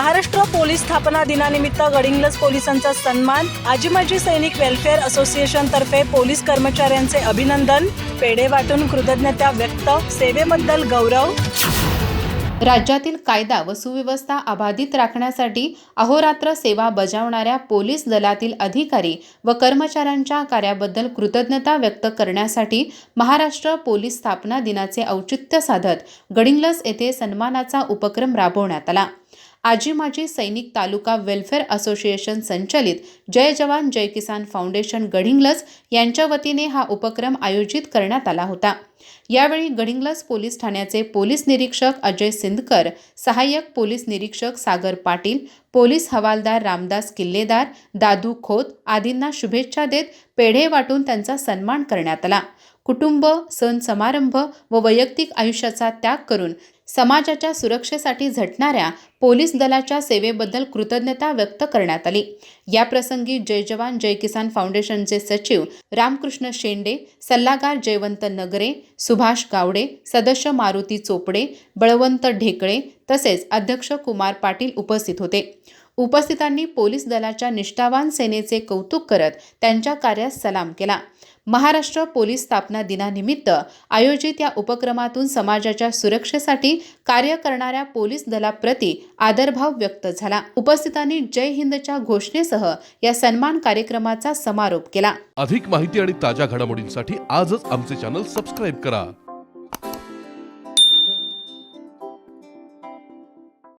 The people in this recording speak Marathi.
महाराष्ट्र पोलीस स्थापना दिनानिमित्त गडिंग्लज पोलिसांचा सन्मान आजीमाजी सैनिक वेलफेअर असोसिएशन तर्फे पोलीस कर्मचाऱ्यांचे अभिनंदन पेढे वाटून कृतज्ञता व्यक्त सेवेबद्दल गौरव. राज्यातील कायदा व सुव्यवस्था अबाधित राखण्यासाठी अहोरात्र सेवा बजावणाऱ्या पोलीस दलातील अधिकारी व कर्मचाऱ्यांच्या कार्याबद्दल कृतज्ञता व्यक्त करण्यासाठी महाराष्ट्र पोलीस स्थापना दिनाचे औचित्य साधत गडिंगलस येथे सन्मानाचा उपक्रम राबवण्यात आला. आजी माजी सैनिक तालुका वेलफेअर असोसिएशन संचलित जय जवान जय किसान फाउंडेशन गडिंग्लज यांच्या वतीने हा उपक्रम आयोजित करण्यात आला होता. यावेळी गडिंग्लज पोलीस ठाण्याचे पोलीस निरीक्षक अजय सिंदकर सहाय्यक पोलीस निरीक्षक सागर पाटील पोलीस हवालदार रामदास किल्लेदार दादू खोत आदींना शुभेच्छा देत पेढे वाटून त्यांचा सन्मान करण्यात आला. कुटुंब सण समारंभ व वैयक्तिक आयुष्याचा त्याग करून समाजाच्या सुरक्षेसाठी झटणाऱ्या पोलीस दलाच्या सेवेबद्दल कृतज्ञता व्यक्त करण्यात आली. याप्रसंगी जय जवान जय किसान फाउंडेशनचे सचिव रामकृष्ण शेंडे सल्लागार जयवंत नगरे सुभाष गावडे सदस्य मारुती चोपडे बळवंत ढेकळे तसेच अध्यक्ष कुमार पाटील उपस्थित होते. उपस्थितांनी पोलीस दलाच्या निष्ठावान सेनेचे कौतुक करत त्यांच्या कार्यास सलाम केला. महाराष्ट्र पोलीस स्थापना दिनानिमित्त आयोजित या उपक्रमातून समाजाच्या सुरक्षेसाठी कार्य करणाऱ्या पोलीस दलाप्रती आदरभाव व्यक्त झाला. उपस्थितांनी जय हिंदच्या घोषणेसह या सन्मान कार्यक्रमाचा समारोप केला. अधिक माहिती आणि ताज्या घडामोडींसाठी आजच आमचे चॅनल सबस्क्राईब करा.